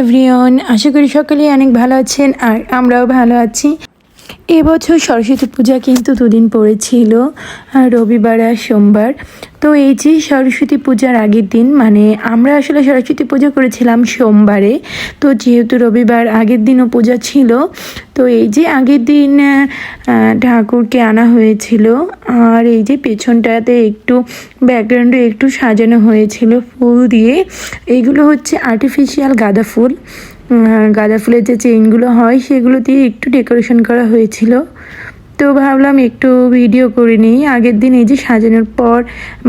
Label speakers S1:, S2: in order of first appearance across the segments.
S1: Everyone আশা করি সকলেই অনেক ভালো আছেন আর আমরাও ভালো আছি। এবছর সরস্বতী পূজা কিন্তু দুদিন পড়েছিল রবিবার আর সোমবার। তো এই যে সরস্বতী পূজার আগের দিন মানে আমরা আসলে সরস্বতী পূজা করেছিলাম সোমবারে, তো যেহেতু রবিবার আগের দিনও পূজা ছিল, তো এই যে আগের দিন ঠাকুরকে আনা হয়েছিল, আর এই যে পেছনটাতে একটু ব্যাকগ্রাউন্ডে একটু সাজানো হয়েছিল ফুল দিয়ে এইগুলো হচ্ছে আর্টিফিশিয়াল গাঁদা ফুল। গাঁদা ফুলের যে চেইনগুলো হয়, সেগুলো দিয়ে একটু ডেকোরেশন করা হয়েছিল। তো ভাবলাম একটু ভিডিও করে নিই। আগের দিন এই যে সাজানোর পর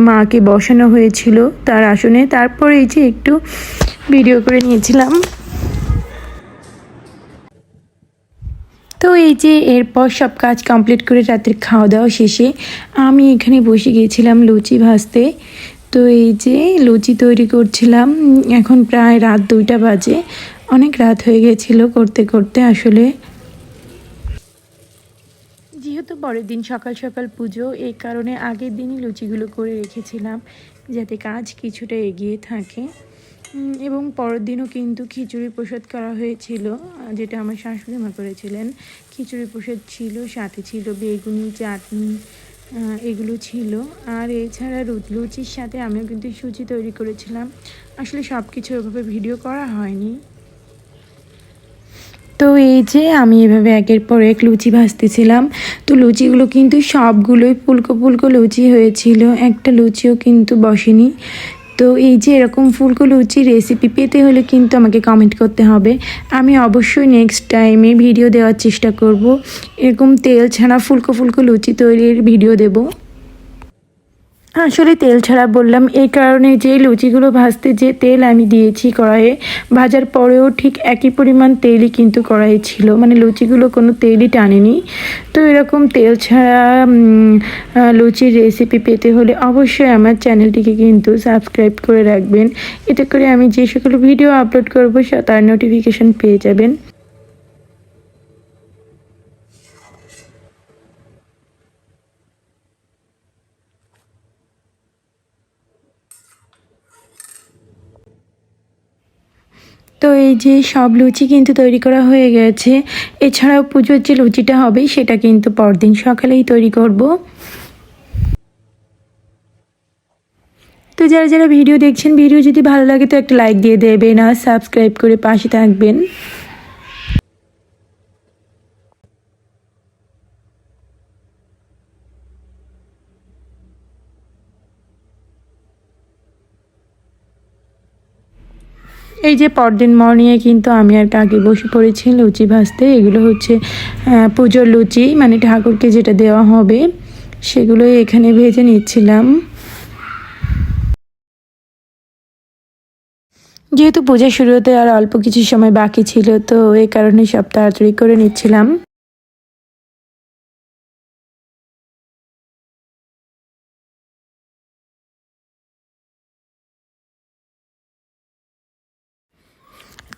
S1: মাকে বসানো হয়েছিল তার আসনে, তারপর এই যে একটু ভিডিও করে নিয়েছিলাম। তো এই যে এরপর সব কাজ কমপ্লিট করে রাতের খাওয়া দাওয়া শেষে আমি এখানে বসে গিয়েছিলাম লুচি ভাজতে। তো এই যে লুচি তৈরি করছিলাম। এখন প্রায় রাত দুইটা বাজে। অনেক রাত হয়ে গেছিল করতে করতে আসলে। যেহেতু পরের দিন সকাল সকাল পুজো, এই কারণে আগের দিনই লুচিগুলো করে রেখেছিলাম যাতে কাজ কিছুটা এগিয়ে থাকে। এবং পরের দিনও কিন্তু খিচুড়ি প্রসাদ করা হয়েছিল, যেটা আমার শাশুড়ি মা করেছিলেন। খিচুড়ি প্রসাদ ছিল, সাথে ছিল বেগুনি, চাটনি এগুলো ছিল। আর এছাড়া লুচির সাথে আমিও কিন্তু সুজি তৈরি করেছিলাম। আসলে সব কিছু ওভাবে ভিডিও করা হয়নি। তো এই যে আমি এভাবে একের পর এক লুচি ভাজতেছিলাম, তো লুচিগুলো কিন্তু সবগুলোই ফুলকো ফুলকো লুচি হয়েছিল, একটা লুচিও কিন্তু বসেনি। তো এই যে এরকম ফুলকো লুচি রেসিপি পেতে হলে কিন্তু আমাকে কমেন্ট করতে হবে। আমি অবশ্যই নেক্সট টাইমে ভিডিও দেওয়ার চেষ্টা করব। এরকম তেল ছাড়া ফুলকো ফুলকো লুচি তৈরির ভিডিও দেবো। আসলে তেল ছাড়া বললাম এই কারণে যে লুচিগুলো ভাজতে যে তেল আমি দিয়েছি কড়াইয়ে, ভাজার পরেও ঠিক একই পরিমাণ তেলই কিন্তু কড়াইয়ে ছিল। মানে লুচিগুলো কোনো তেলই টানেনি। তো এরকম তেল ছাড়া লুচির রেসিপি পেতে হলে অবশ্যই আমার চ্যানেলটিকে কিন্তু সাবস্ক্রাইব করে রাখবেন। এতে করে আমি যে সকল ভিডিও আপলোড করব তার নোটিফিকেশন পেয়ে যাবেন। তো এই যে সব লুচি কিন্তু তৈরি করা হয়ে গেছে, এছাড়াও পুজোর যে লুচিটা হবে সেটা কিন্তু পরদিন সকালেই তৈরি করব। তো যারা যারা ভিডিও দেখছেন, ভিডিও যদি ভালো লাগে তো একটা লাইক দিয়ে দেবেন আর সাবস্ক্রাইব করে পাশে থাকবেন। এই যে পরদিন মর্নিংয়ে কিন্তু আমি আর কাকি বসে পড়েছি, লুচি ভাজতে। এগুলো হচ্ছে পুজোর লুচি মানে ঠাকুরকে যেটা দেওয়া হবে, সেগুলোই এখানে ভেজে নিচ্ছিলাম। যেহেতু পূজা শুরুতে আর অল্প কিছু সময় বাকি ছিল, তো এই কারণে সব তাড়াতাড়ি করে নিচ্ছিলাম।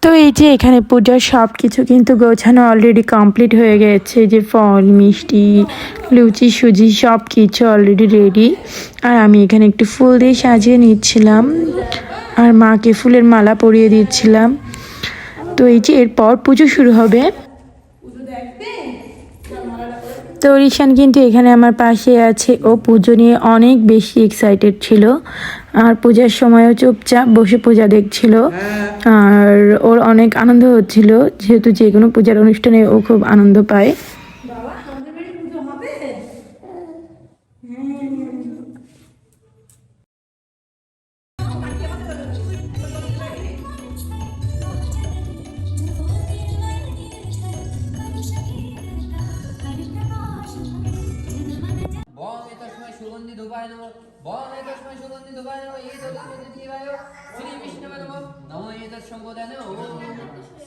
S1: তো এই যে এখানে পূজার সব কিছু কিন্তু গোছানো অলরেডি কমপ্লিট হয়ে গেছে। যে ফল, মিষ্টি, লুচি, সুজি সব কিছু অলরেডি রেডি আর আমি এখানে একটু ফুল দিয়ে সাজিয়ে নিচ্ছিলাম। আর মাকে ফুলের মালা পরিয়ে দিচ্ছিলাম। তো এই যে এরপর পুজো শুরু হবে। তো রিশান কিন্তু এখানে আমার পাশে আছে। ও পুজো নিয়ে অনেক বেশি এক্সাইটেড ছিল। আর পূজার সময়ও চুপচাপ বসে পূজা দেখছিল। আর ওর অনেক আনন্দ হচ্ছিল। যেহেতু যে কোনো পূজার অনুষ্ঠানে ও খুব আনন্দ পায়।
S2: এতস্মৈ সুগন্ধি ধূপায় নম বং এতস্মৈ সুগন্ধি ধূপায় নম এই তদস্মৈ জীবায় শ্রী বিষ্ণুবে নম নমো এতৎ সম্পদায় নম।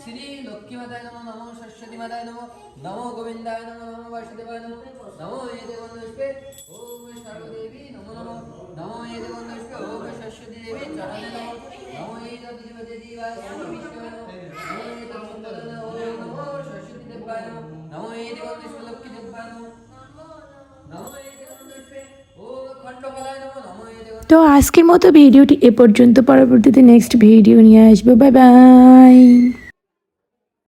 S2: শ্রী লক্ষ্মী মাতায় নম নম সরস্বতী মাতায় নম নম গোবিন্দায় নম নম বাসুদেবায় নম নম এই গন্ধপুষ্পে ওম সর্বদেবী নমো নমো নমো এতে গন্ধপুষ্পে
S1: তো আজকের মতো ভিডিওটি এ পর্যন্ত। পরবর্তীতে নেক্সট ভিডিও নিয়ে আসব। Bye bye